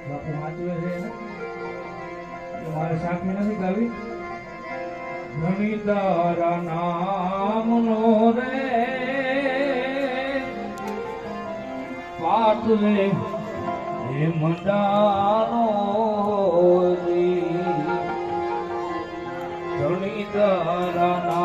બાપુ વાંચવે છે મારે સાખી નથી ગાવી ધણીદારા નામનો રે. પાઠ રે હે મંડાનો ધણીદારા નામનો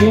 એ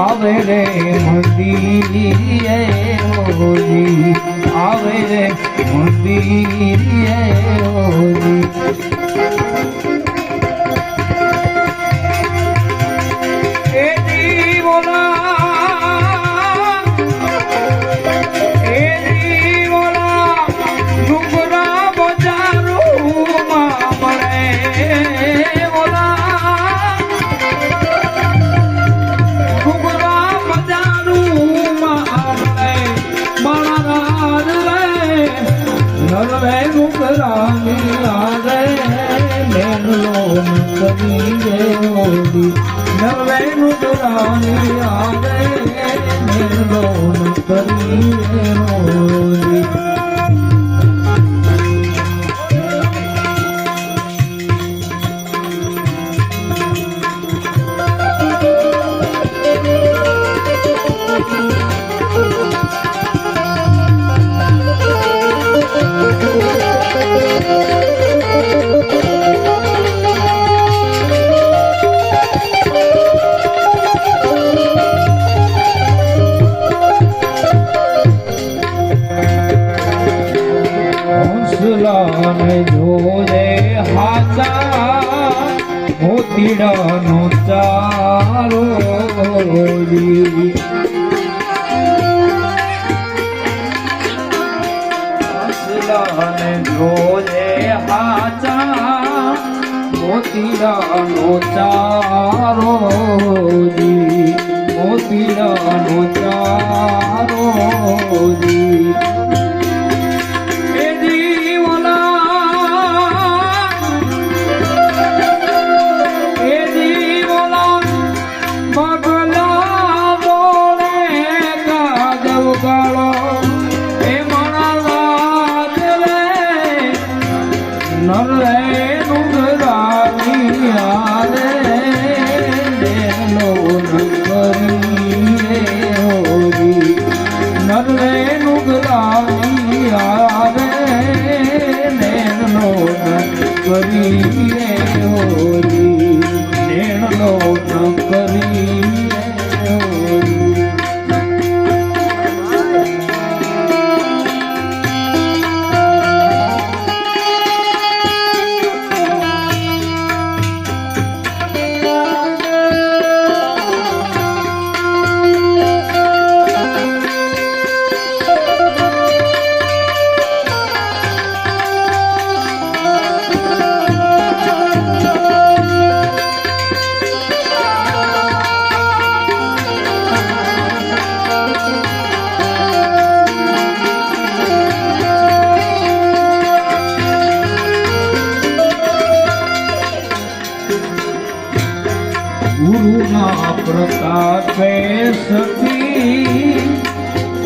આવે રે મંદિરે હોલી આવે રે મંદિરે હોલી રે ઓલી નવે રુદ્રાની આરે મોતી મોતીડા કાપે સખી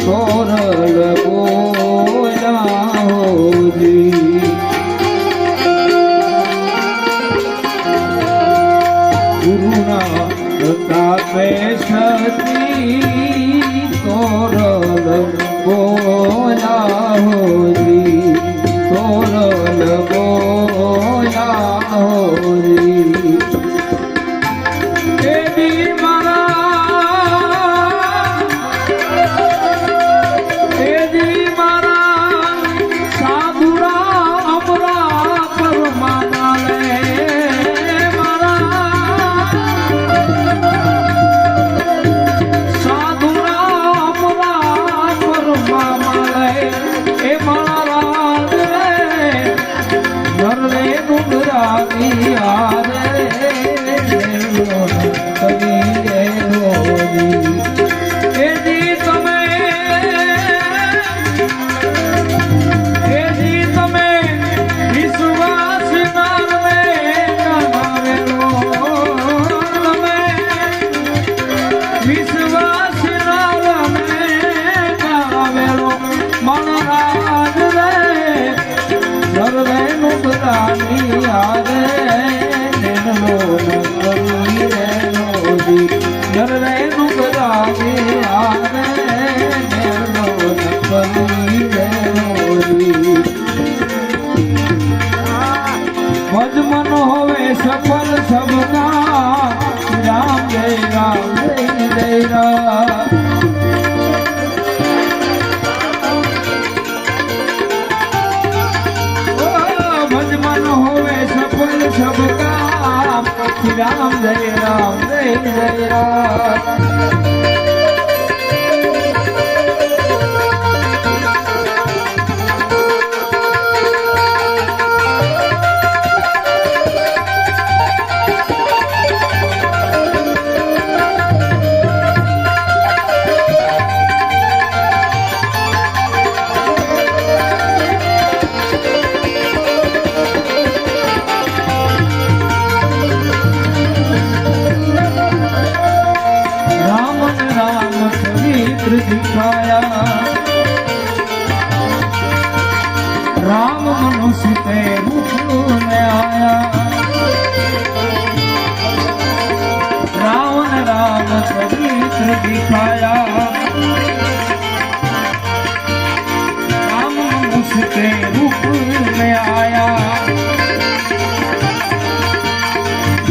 કોરલ જ મન હોવે સફળ સબના રામ જય રામ, જય જય રામ. ભજમન હોવે સફળ સબકા. રામ જય રામ, જય જય રામ. ચિત્ર દિખાયા રામ મનુષ્ય તે રૂપ ને આયા રાવણ રામ પવિત્ર દિખાયા રામ મનુષ્ય તે રૂપ આયા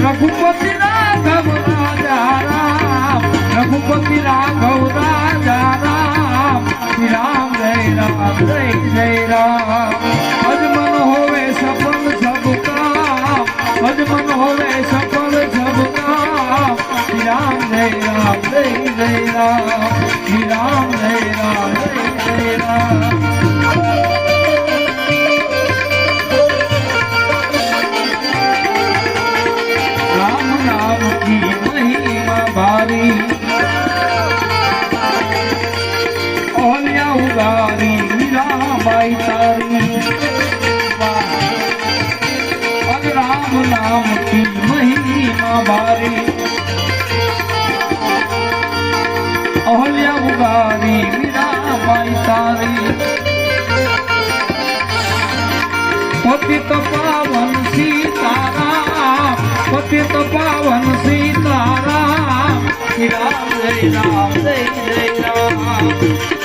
રઘુપતિ ના ગમરા Raghupati Ram Ram Ram Ram Ram પતિત પાવન સીતારામ. રામ જય રામ જય જય રામ.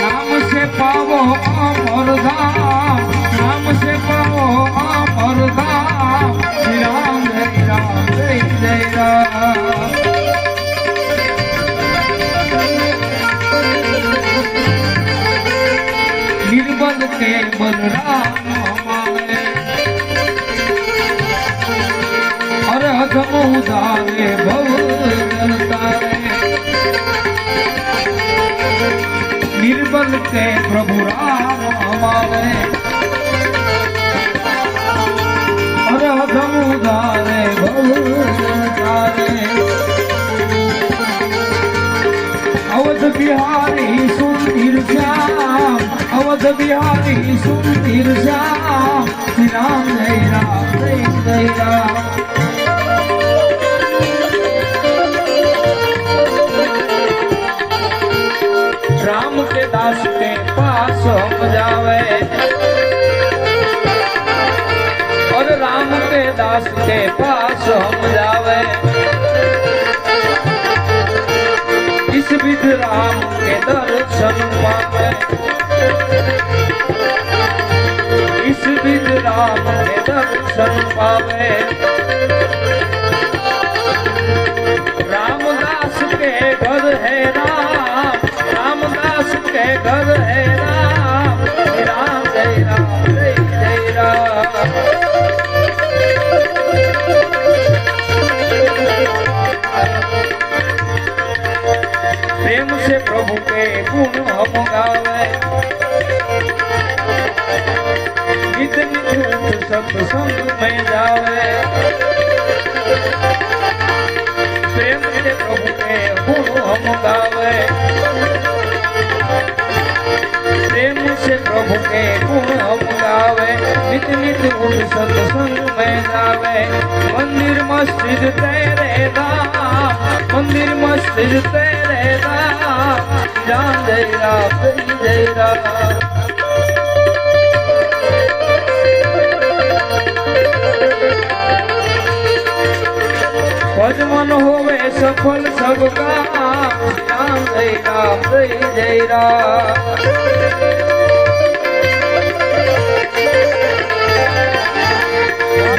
નામ સે પાવો અમર ધામ નામ સે પાવો અમર ધામ શ્રી રામ, જય રામ, જય જય રામ. ઉદારે ભવ માટે પ્રભુ રામ અમારે. અરે અધમ ઉદારે અવધ બિહારી સુંદર શ્યામ, અવધ બિહારી સુંદર શ્યામ. વિધ રામ કે દર્શન પામે. ઈસ વિધ રામ કે દર્શન प्रेम से प्रभु के गुण हम गावे नित नित सत्संग में जावे। प्रेम से प्रभु के गुण हम गावे प्रेम से प्रभु के गुण हम गावे नित नित उठ सत्संग में जावे। मंदिर मस्जिद तेरे राम, मंदिर मस्जिद तेरे જય રામ રામ જય રામ જય રામ ભજમન હોવે સફલ સબ કામ જય રામ. જય જય